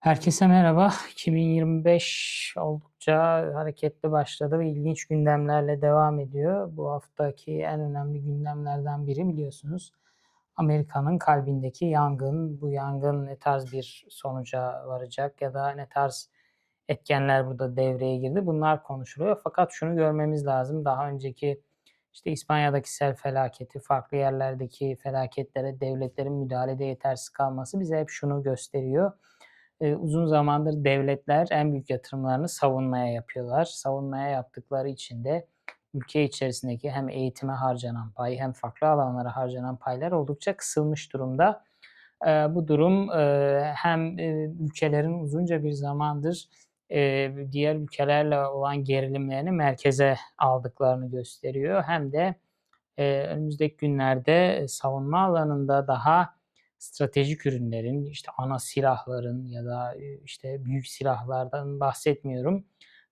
Herkese merhaba. 2025 oldukça hareketli başladı ve ilginç gündemlerle devam ediyor. Bu haftaki en önemli gündemlerden biri biliyorsunuz Amerika'nın kalbindeki yangın. Bu yangın ne tarz bir sonuca varacak ya da ne tarz etkenler burada devreye girdi bunlar konuşuluyor. Fakat şunu görmemiz lazım. Daha önceki işte İspanya'daki sel felaketi, farklı yerlerdeki felaketlere devletlerin müdahalede yetersiz kalması bize hep şunu gösteriyor e, uzun zamandır devletler en büyük yatırımlarını savunmaya yapıyorlar. Savunmaya yaptıkları için de ülke içerisindeki hem eğitime harcanan pay hem farklı alanlara harcanan paylar oldukça kısılmış durumda. E, bu durum e, hem e, ülkelerin uzunca bir zamandır e, diğer ülkelerle olan gerilimlerini merkeze aldıklarını gösteriyor. Hem de e, önümüzdeki günlerde savunma alanında daha stratejik ürünlerin, işte ana silahların ya da işte büyük silahlardan bahsetmiyorum.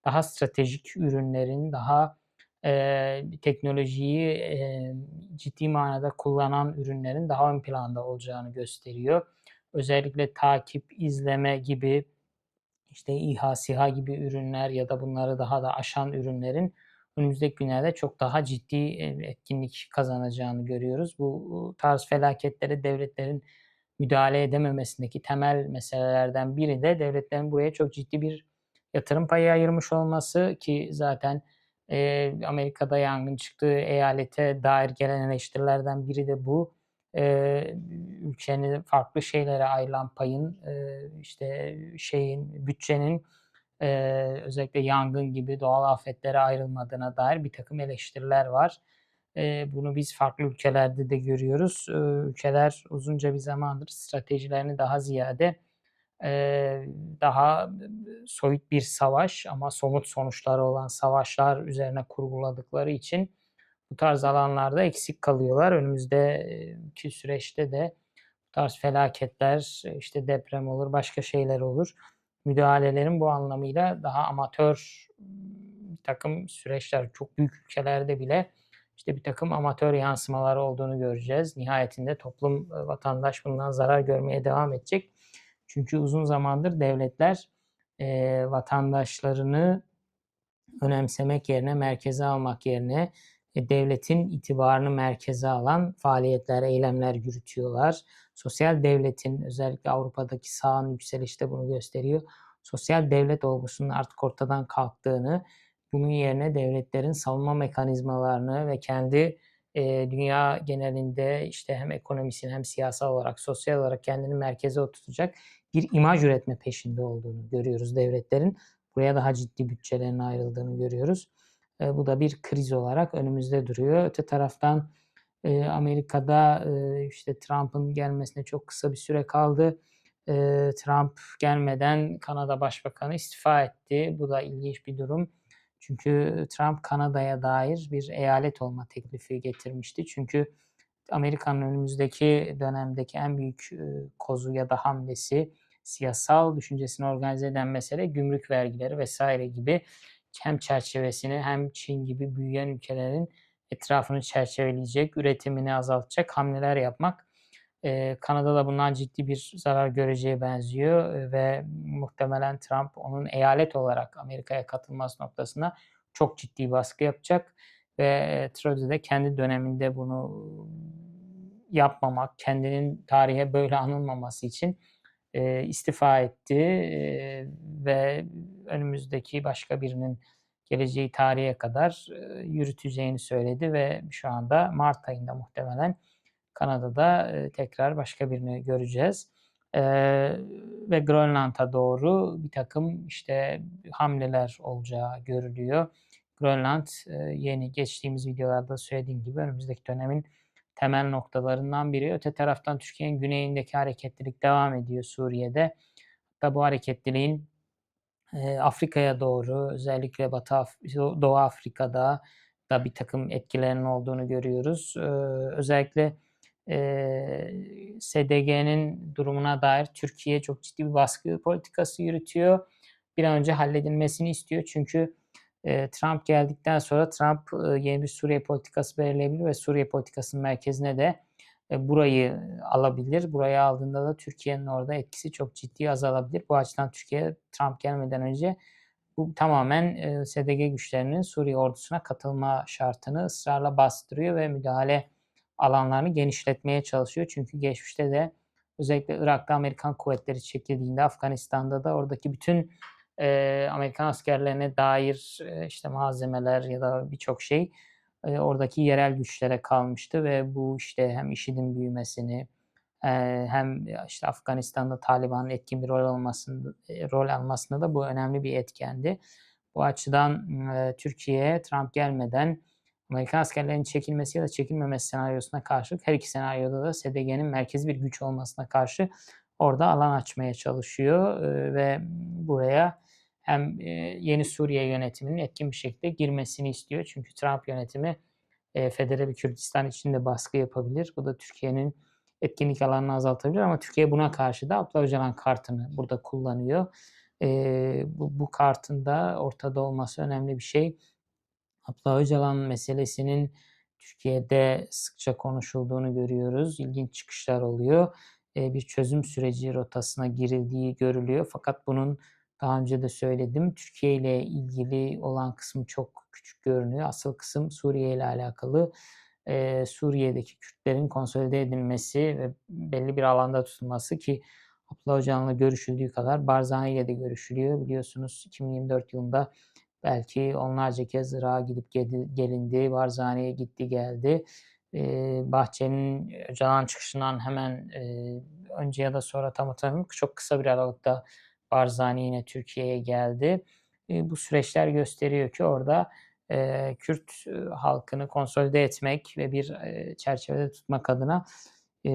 Daha stratejik ürünlerin, daha e, teknolojiyi e, ciddi manada kullanan ürünlerin daha ön planda olacağını gösteriyor. Özellikle takip, izleme gibi işte İHA, SİHA gibi ürünler ya da bunları daha da aşan ürünlerin önümüzdeki günlerde çok daha ciddi etkinlik kazanacağını görüyoruz. Bu tarz felaketlere devletlerin müdahale edememesindeki temel meselelerden biri de devletlerin buraya çok ciddi bir yatırım payı ayırmış olması ki zaten e, Amerika'da yangın çıktığı eyalete dair gelen eleştirilerden biri de bu. E, ülkenin farklı şeylere ayrılan payın e, işte şeyin bütçenin e, özellikle yangın gibi doğal afetlere ayrılmadığına dair bir takım eleştiriler var. E, bunu biz farklı ülkelerde de görüyoruz. E, ülkeler uzunca bir zamandır stratejilerini daha ziyade e, daha soyut bir savaş ama somut sonuçları olan savaşlar üzerine kurguladıkları için bu tarz alanlarda eksik kalıyorlar. Önümüzdeki süreçte de bu tarz felaketler, işte deprem olur, başka şeyler olur müdahalelerin bu anlamıyla daha amatör bir takım süreçler çok büyük ülkelerde bile işte bir takım amatör yansımaları olduğunu göreceğiz. Nihayetinde toplum vatandaş bundan zarar görmeye devam edecek. Çünkü uzun zamandır devletler e, vatandaşlarını önemsemek yerine, merkeze almak yerine devletin itibarını merkeze alan faaliyetler, eylemler yürütüyorlar. Sosyal devletin özellikle Avrupa'daki sağın yükselişte bunu gösteriyor. Sosyal devlet olgusunun artık ortadan kalktığını, bunun yerine devletlerin savunma mekanizmalarını ve kendi e, dünya genelinde işte hem ekonomisini hem siyasal olarak, sosyal olarak kendini merkeze oturtacak bir imaj üretme peşinde olduğunu görüyoruz devletlerin. Buraya daha ciddi bütçelerin ayrıldığını görüyoruz. E, bu da bir kriz olarak önümüzde duruyor. Öte taraftan e, Amerika'da e, işte Trump'ın gelmesine çok kısa bir süre kaldı. E, Trump gelmeden Kanada Başbakanı istifa etti. Bu da ilginç bir durum. Çünkü Trump Kanada'ya dair bir eyalet olma teklifi getirmişti. Çünkü Amerika'nın önümüzdeki dönemdeki en büyük kozu ya da hamlesi siyasal düşüncesini organize eden mesele gümrük vergileri vesaire gibi hem çerçevesini hem Çin gibi büyüyen ülkelerin etrafını çerçeveleyecek, üretimini azaltacak hamleler yapmak. Ee, Kanada'da bundan ciddi bir zarar göreceği benziyor ve muhtemelen Trump onun eyalet olarak Amerika'ya katılması noktasında çok ciddi baskı yapacak ve Trudeau de kendi döneminde bunu yapmamak, kendinin tarihe böyle anılmaması için e, istifa etti e, ve önümüzdeki başka birinin geleceği tarihe kadar e, yürüteceğini söyledi ve şu anda Mart ayında muhtemelen Kanada'da e, tekrar başka birini göreceğiz. E, ve Grönland'a doğru bir takım işte hamleler olacağı görülüyor. Grönland e, yeni geçtiğimiz videolarda söylediğim gibi önümüzdeki dönemin temel noktalarından biri. Öte taraftan Türkiye'nin güneyindeki hareketlilik devam ediyor Suriye'de. Hatta bu hareketliliğin e, Afrika'ya doğru özellikle Batı Af Doğu Afrika'da da bir takım etkilerinin olduğunu görüyoruz. E, özellikle e, SDG'nin durumuna dair Türkiye çok ciddi bir baskı politikası yürütüyor. Bir an önce halledilmesini istiyor. Çünkü Trump geldikten sonra Trump yeni bir Suriye politikası belirleyebilir ve Suriye politikasının merkezine de e, burayı alabilir. Burayı aldığında da Türkiye'nin orada etkisi çok ciddi azalabilir. Bu açıdan Türkiye Trump gelmeden önce bu tamamen e, SDG güçlerinin Suriye ordusuna katılma şartını ısrarla bastırıyor ve müdahale alanlarını genişletmeye çalışıyor. Çünkü geçmişte de özellikle Irak'ta Amerikan kuvvetleri çekildiğinde, Afganistan'da da oradaki bütün e, Amerikan askerlerine dair e, işte malzemeler ya da birçok şey e, oradaki yerel güçlere kalmıştı ve bu işte hem IŞİD'in büyümesini e, hem işte Afganistan'da Taliban'ın etkin bir rol almasında e, rol almasında da bu önemli bir etkendi. Bu açıdan e, Türkiye Trump gelmeden Amerikan askerlerinin çekilmesi ya da çekilmemesi senaryosuna karşılık her iki senaryoda da SDG'nin merkezi bir güç olmasına karşı orada alan açmaya çalışıyor ve buraya hem yeni Suriye yönetiminin etkin bir şekilde girmesini istiyor. Çünkü Trump yönetimi Federal Kürdistan için de baskı yapabilir. Bu da Türkiye'nin etkinlik alanını azaltabilir ama Türkiye buna karşı da Abdullah Öcalan kartını burada kullanıyor. Bu, kartın da ortada olması önemli bir şey. Abdullah Öcalan meselesinin Türkiye'de sıkça konuşulduğunu görüyoruz. İlginç çıkışlar oluyor. Bir çözüm süreci rotasına girildiği görülüyor. Fakat bunun daha önce de söyledim. Türkiye ile ilgili olan kısmı çok küçük görünüyor. Asıl kısım Suriye ile alakalı. Ee, Suriye'deki Kürtlerin konsolide edilmesi ve belli bir alanda tutulması ki Abdullah Öcalan'la görüşüldüğü kadar Barzani ile de görüşülüyor. Biliyorsunuz 2024 yılında belki onlarca kez Irak'a gidip gelindi. Barzani'ye gitti geldi. Ee, Bahçe'nin Öcalan çıkışından hemen e, önce ya da sonra tam hatırlamıyorum. Çok kısa bir aralıkta Barzani yine Türkiye'ye geldi. E, bu süreçler gösteriyor ki orada e, Kürt e, halkını konsolide etmek ve bir e, çerçevede tutmak adına e,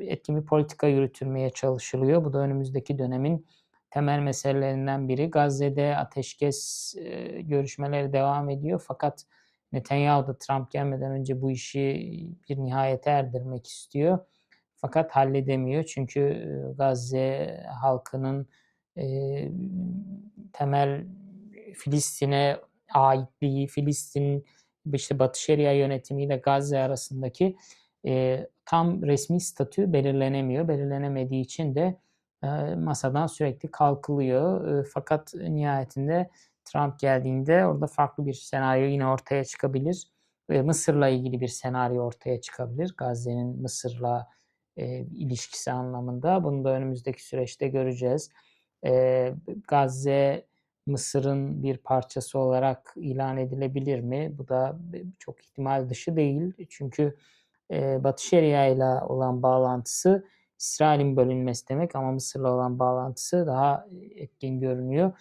etkin bir politika yürütülmeye çalışılıyor. Bu da önümüzdeki dönemin temel meselelerinden biri. Gazze'de ateşkes e, görüşmeleri devam ediyor fakat Netanyahu da Trump gelmeden önce bu işi bir nihayete erdirmek istiyor. Fakat halledemiyor çünkü Gazze halkının temel Filistin'e aitliği, Filistin işte Batı Şeria yönetimiyle Gazze arasındaki e, tam resmi statü belirlenemiyor. Belirlenemediği için de e, masadan sürekli kalkılıyor. E, fakat nihayetinde Trump geldiğinde orada farklı bir senaryo yine ortaya çıkabilir. E, Mısır'la ilgili bir senaryo ortaya çıkabilir. Gazze'nin Mısır'la e, ilişkisi anlamında. Bunu da önümüzdeki süreçte göreceğiz. E, Gazze Mısır'ın bir parçası olarak ilan edilebilir mi? Bu da çok ihtimal dışı değil. Çünkü e, Batı Şeria ile olan bağlantısı İsrail'in bölünmesi demek ama Mısır'la olan bağlantısı daha etkin görünüyor.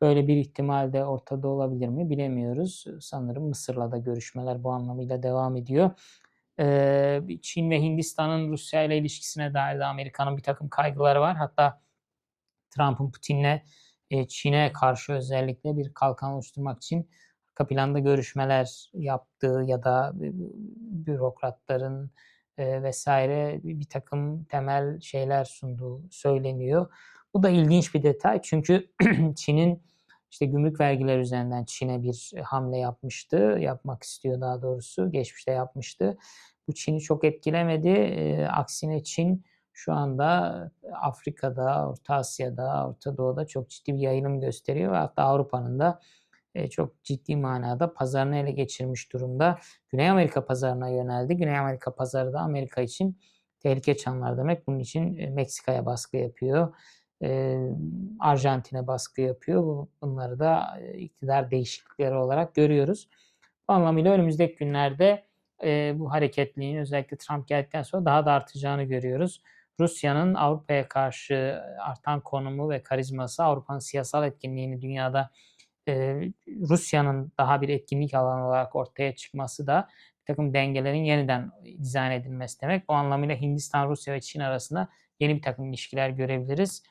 Böyle bir ihtimal de ortada olabilir mi bilemiyoruz. Sanırım Mısır'la da görüşmeler bu anlamıyla devam ediyor. Ee, Çin ve Hindistan'ın Rusya ile ilişkisine dair de Amerika'nın bir takım kaygıları var. Hatta Trump'ın Putin'le e, Çin'e karşı özellikle bir kalkan oluşturmak için arka planda görüşmeler yaptığı ya da bürokratların e, vesaire bir takım temel şeyler sunduğu söyleniyor. Bu da ilginç bir detay çünkü Çin'in işte gümrük vergiler üzerinden Çin'e bir hamle yapmıştı, yapmak istiyor daha doğrusu, geçmişte yapmıştı. Bu Çin'i çok etkilemedi. E, aksine Çin şu anda Afrika'da, Orta Asya'da, Orta Doğu'da çok ciddi bir yayılım gösteriyor ve hatta Avrupa'nın da çok ciddi manada pazarını ele geçirmiş durumda. Güney Amerika pazarına yöneldi. Güney Amerika pazarı da Amerika için tehlike çanlar demek. Bunun için Meksika'ya baskı yapıyor. Arjantin'e baskı yapıyor. Bunları da iktidar değişiklikleri olarak görüyoruz. Bu anlamıyla önümüzdeki günlerde bu hareketliğin özellikle Trump geldikten sonra daha da artacağını görüyoruz. Rusya'nın Avrupa'ya karşı artan konumu ve karizması Avrupa'nın siyasal etkinliğini dünyada e, Rusya'nın daha bir etkinlik alanı olarak ortaya çıkması da bir takım dengelerin yeniden dizayn edilmesi demek. Bu anlamıyla Hindistan, Rusya ve Çin arasında yeni bir takım ilişkiler görebiliriz.